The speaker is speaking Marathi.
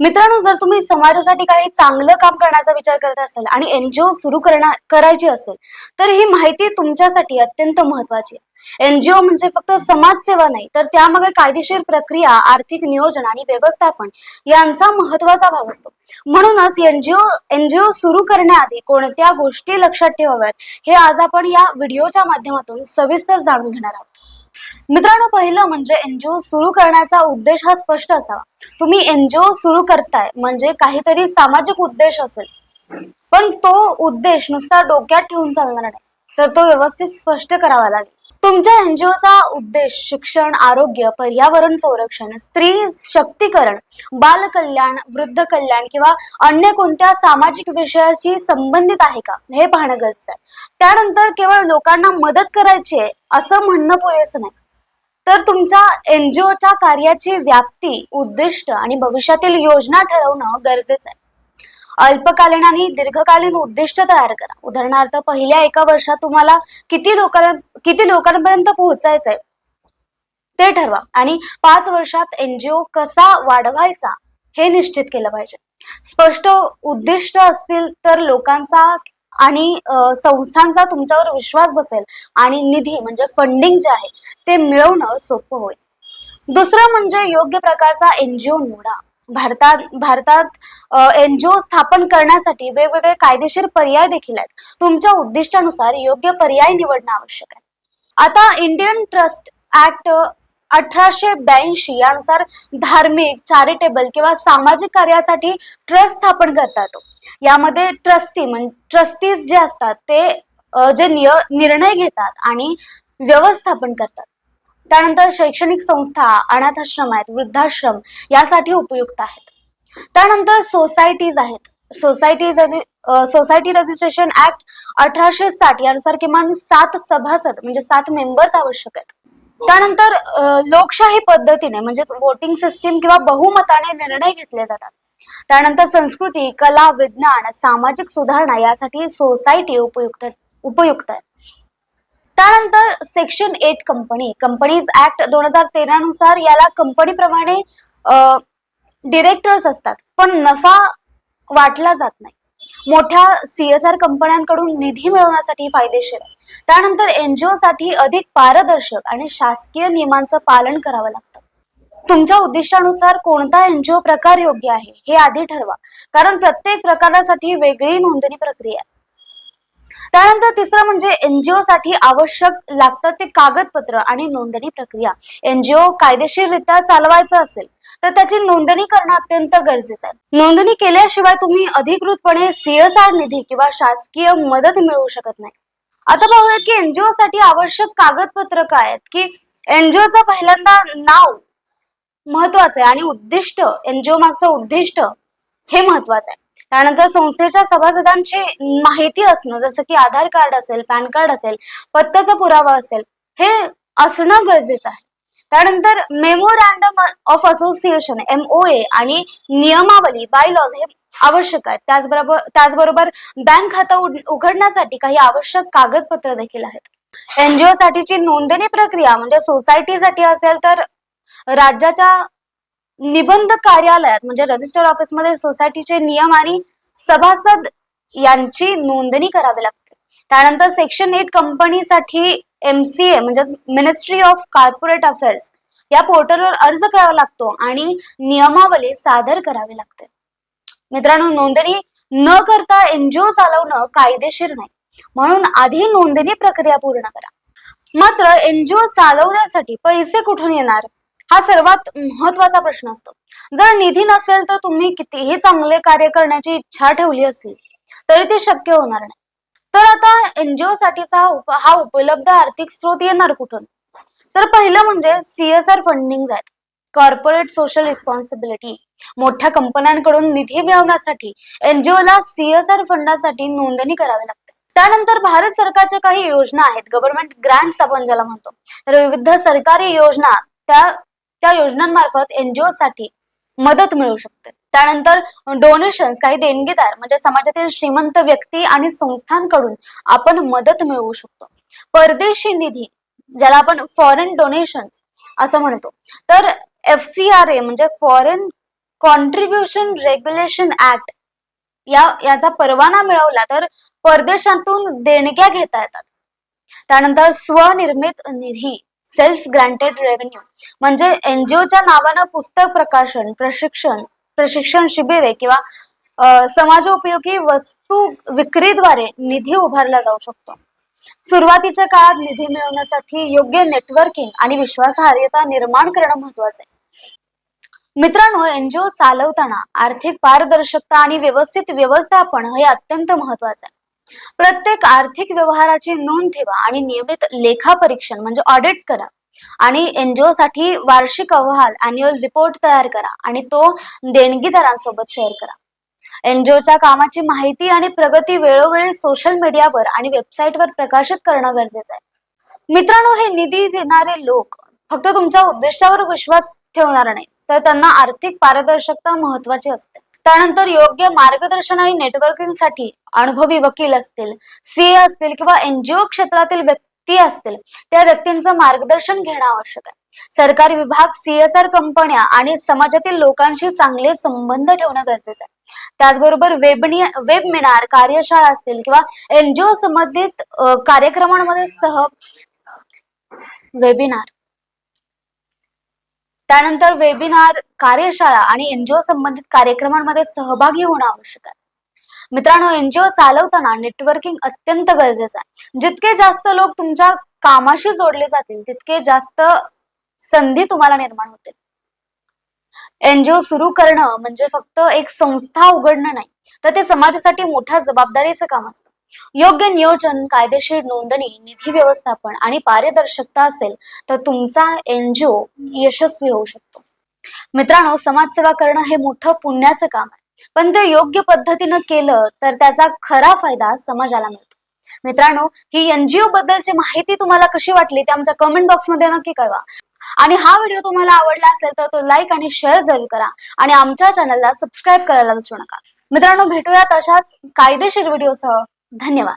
मित्रांनो जर तुम्ही समाजासाठी काही चांगलं काम करण्याचा विचार करत असाल आणि एनजीओ सुरू करणार करायची असेल तर ही माहिती तुमच्यासाठी अत्यंत महत्वाची आहे. एनजीओ म्हणजे फक्त समाजसेवा नाही तर त्यामागे कायदेशीर प्रक्रिया आर्थिक नियोजन आणि व्यवस्थापन यांचा महत्त्वाचा भाग असतो. म्हणूनच एनजीओ एनजीओ सुरू करण्याआधी कोणत्या गोष्टी लक्षात ठेवाव्यात हे आज आपण या व्हिडिओच्या माध्यमातून सविस्तर जाणून घेणार आहोत. मित्रांनो पहिलं म्हणजे एनजीओ सुरू करण्याचा उद्देश हा स्पष्ट असावा. तुम्ही एनजीओ सुरू करताय म्हणजे काहीतरी सामाजिक उद्देश असेल. पण तो उद्देश नुसता डोक्यात ठेवून चालणार नाही. तर तो व्यवस्थित स्पष्ट करावा लागेल. तुमच्या एनजीओचा उद्देश शिक्षण आरोग्य पर्यावरण संरक्षण स्त्री शक्तीकरण बाल कल्याण वृद्ध कल्याण किंवा अन्य कोणत्या सामाजिक विषयाशी संबंधित आहे का? हे पाहणं गरजेचं आहे. त्यानंतर केवळ लोकांना मदत करायची आहे असं म्हणणं पुरेसं नाही. तर तुमच्या एनजीओच्या कार्याची व्याप्ती उद्दिष्ट आणि भविष्यातील योजना ठरवणं गरजेचं आहे. अल्पकालीन आणि दीर्घकालीन उद्दिष्ट तयार करा. उदाहरणार्थ पहिल्या एका वर्षात तुम्हाला किती लोकां किती लोकांपर्यंत पोहोचायचंय ते ठरवा. आणि पाच वर्षात एनजीओ कसा वाढवायचा हे निश्चित केलं पाहिजे. स्पष्ट उद्दिष्ट असतील तर लोकांचा आणि संस्थांचा तुमच्यावर विश्वास बसेल आणि निधी म्हणजे फंडिंग जे आहे ते मिळवणं सोपं होईल. दुसरं म्हणजे योग्य प्रकारचा एनजीओ निवडा. भारतात भारतात एनजीओ स्थापन करण्यासाठी वेगवेगळे कायदेशीर पर्याय देखील आहेत. तुमच्या उद्दिष्टानुसार योग्य पर्याय निवडणं आवश्यक आहे. आता इंडियन ट्रस्ट ऍक्ट अठराशे ब्याऐंशी यानुसार धार्मिक चॅरिटेबल किंवा सामाजिक कार्यासाठी ट्रस्ट स्थापन करता येतो यामध्ये ट्रस्टी म्हणजे ट्रस्टीज जे असतात ते जे निय- निर्णय घेतात आणि व्यवस्थापन करतात. त्यानंतर शैक्षणिक संस्था अनाथाश्रम आहेत वृद्धाश्रम यासाठी उपयुक्त आहेत. त्यानंतर सोसायटीज आहेत. सोसायटी सोसायटी रजिस्ट्रेशन ऍक्ट अठराशे साठ यानुसार किमान सात सभासद म्हणजे सात मेंबर्स आवश्यक आहेत. त्यानंतर लोकशाही पद्धतीने म्हणजे वोटिंग सिस्टीम किंवा बहुमताने निर्णय घेतले जातात. त्यानंतर संस्कृती कला विज्ञान सामाजिक सुधारणा यासाठी सोसायटी उपयुक्त उपयुक्त आहे. त्यानंतर section eight company companies act दोन हजार तेरा नुसार याला कंपनीप्रमाणे डिरेक्टर्स असतात. पण नफा वाटला जात नाही. मोठ्या सीएसआर कंपन्यांकडून निधी मिळवण्यासाठी फायदेशीर आहे. त्यानंतर एनजीओ साठी अधिक पारदर्शक आणि शासकीय नियमांचं पालन करावं लागतं. तुमच्या उद्दिष्टानुसार कोणता एनजीओ प्रकार योग्य आहे हे आधी ठरवा. कारण प्रत्येक प्रकारासाठी वेगळी नोंदणी प्रक्रिया आहे. त्यानंतर तिसरं म्हणजे एनजीओ साठी आवश्यक लागतं ते कागदपत्र आणि नोंदणी प्रक्रिया. एनजीओ कायदेशीररित्या चालवायचं असेल तर त्याची नोंदणी करणं अत्यंत गरजेचं आहे. नोंदणी केल्याशिवाय तुम्ही अधिकृतपणे सीएसआर निधी किंवा शासकीय मदत मिळवू शकत नाही. आता पाहूयात की एनजीओ साठी आवश्यक कागदपत्र काय आहेत की एनजीओचं पहिल्यांदा नाव महत्वाचं आहे आणि उद्दिष्ट एनजीओ मागचं उद्दिष्ट हे महत्वाचं आहे. त्यानंतर संस्थेच्या सभासदांची माहिती असणं जसं की आधार कार्ड असेल पॅन कार्ड असेल पत्त्याचा पुरावा असेल हे असणं गरजेचं आहे. त्यानंतर मेमोरँडम ऑफ असोसिएशन एमओए आणि नियमावली बाय लॉज हे आवश्यक आहेत. त्याचबरोबर त्याचबरोबर बँक खातं उघडण्यासाठी काही आवश्यक कागदपत्र देखील आहेत. एनजीओ साठीची नोंदणी प्रक्रिया म्हणजे सोसायटीसाठी असेल तर राज्याच्या निबंध कार्यालयात म्हणजे रजिस्टर ऑफिसमध्ये सोसायटीचे नियम आणि सभासद यांची नोंदणी करावी लागते. त्यानंतर सेक्शन एट कंपनीसाठी एमसीए म्हणजे मिनिस्ट्री ऑफ कॉर्पोरेट अफेअर्स या पोर्टलवर अर्ज करावा लागतो आणि नियमावली सादर करावी लागते. मित्रांनो नोंदणी न करता एनजीओ चालवणं कायदेशीर नाही. म्हणून आधी नोंदणी प्रक्रिया पूर्ण करा. मात्र एनजीओ चालवण्यासाठी पैसे कुठून येणार? हा सर्वात महत्त्वाचा प्रश्न असतो. जर निधी नसेल तर तुम्ही कितीही चांगले कार्य करण्याची इच्छा ठेवली असेल तरी ते शक्य होणार नाही. तर आता एनजीओ साठीचा हा उपलब्ध आर्थिक स्रोत येणार कुठून? तर पहिलं म्हणजे सीएसआर फंडिंग आहेत कॉर्पोरेट सोशल रिस्पॉन्सिबिलिटी मोठ्या कंपन्यांकडून निधी मिळवण्यासाठी एनजीओला सीएसआर फंडासाठी नोंदणी करावी लागते. त्यानंतर भारत सरकारच्या काही योजना आहेत. गव्हर्नमेंट ग्रँट्स आपण ज्याला म्हणतो. तर विविध सरकारी योजना त्या त्या योजनांमार्फत एनजीओ साठी मदत मिळू शकते. त्यानंतर डोनेशन काही देणगीदार म्हणजे समाजातील श्रीमंत व्यक्ती आणि संस्थांकडून आपण मदत मिळवू शकतो. परदेशी निधी ज्याला आपण फॉरेन डोनेशन असं म्हणतो. तर एफ सी आर ए म्हणजे फॉरेन कॉन्ट्रीब्युशन रेग्युलेशन ऍक्ट या याचा परवाना मिळवला तर परदेशातून देणग्या घेता येतात. त्यानंतर स्वनिर्मित निधी सेल्फ ग्रँटेड रेव्हेन्यू म्हणजे एनजीओच्या नावानं पुस्तक प्रकाशन प्रशिक्षण प्रशिक्षण शिबिरे किंवा समाज समाजोपयोगी वस्तू विक्रीद्वारे निधी उभारला जाऊ शकतो. सुरुवातीच्या काळात निधी मिळवण्यासाठी योग्य नेटवर्किंग आणि विश्वासार्हता निर्माण करणं महत्वाचं आहे. मित्रांनो एनजीओ चालवताना आर्थिक पारदर्शकता आणि व्यवस्थित व्यवस्थापन हे अत्यंत महत्वाचं आहे. प्रत्येक आर्थिक व्यवहाराची नोंद ठेवा आणि नियमित लेखापरीक्षण म्हणजे ऑडिट करा. आणि एनजीओ साठी वार्षिक अहवाल अॅन्युअल रिपोर्ट तयार करा आणि तो देणगीदारांसोबत शेअर करा. एनजीओच्या कामाची माहिती आणि प्रगती वेळोवेळी सोशल मीडियावर आणि वेबसाईटवर प्रकाशित करणं गरजेचं आहे. मित्रांनो हे निधी देणारे लोक फक्त तुमच्या उद्दिष्टावर विश्वास ठेवणार नाही तर त्यांना आर्थिक पारदर्शकता महत्वाची असते. त्यानंतर योग्य मार्गदर्शन आणि नेटवर्किंगसाठी अनुभवी वकील असतील सीए असतील किंवा एनजीओ क्षेत्रातील व्यक्ती असतील त्या व्यक्तींचं मार्गदर्शन घेणं आवश्यक आहे. सरकारी विभाग सीएसआर कंपन्या आणि समाजातील लोकांशी चांगले संबंध ठेवणं गरजेचं आहे. त्याचबरोबर वेबनी वेबमिनार कार्यशाळा असतील किंवा एनजीओ संबंधित कार्यक्रमांमध्ये सह वेबिनार. त्यानंतर वेबिनार कार्यशाळा आणि एनजीओ संबंधित कार्यक्रमांमध्ये सहभागी होणं आवश्यक आहे. मित्रांनो एनजीओ चालवताना नेटवर्किंग अत्यंत गरजेचं आहे. जितके जास्त लोक तुमच्या कामाशी जोडले जातील तितके जास्त संधी तुम्हाला निर्माण होतील. एनजीओ सुरू करणं म्हणजे फक्त एक संस्था उघडणं नाही तर ते समाजासाठी मोठ्या जबाबदारीचं काम असतं. योग्य नियोजन कायदेशीर नोंदणी निधी व्यवस्थापन आणि पारदर्शकता असेल तर तुमचा एनजीओ यशस्वी होऊ शकतो. मित्रांनो समाजसेवा करणं हे मोठं पुण्याचं काम आहे. पण ते योग्य पद्धतीनं केलं तर त्याचा खरा फायदा समाजाला मिळतो. मित्रांनो ही एनजीओ बद्दलची माहिती तुम्हाला कशी वाटली ते आमच्या कमेंट बॉक्समध्ये नक्की कळवा. आणि हा व्हिडिओ तुम्हाला आवडला असेल तर तो लाईक आणि शेअर जरूर करा आणि आमच्या चॅनलला सबस्क्राईब करायला विसरू नका. मित्रांनो भेटूयात अशाच कायदेशीर व्हिडिओसह धन्यवाद.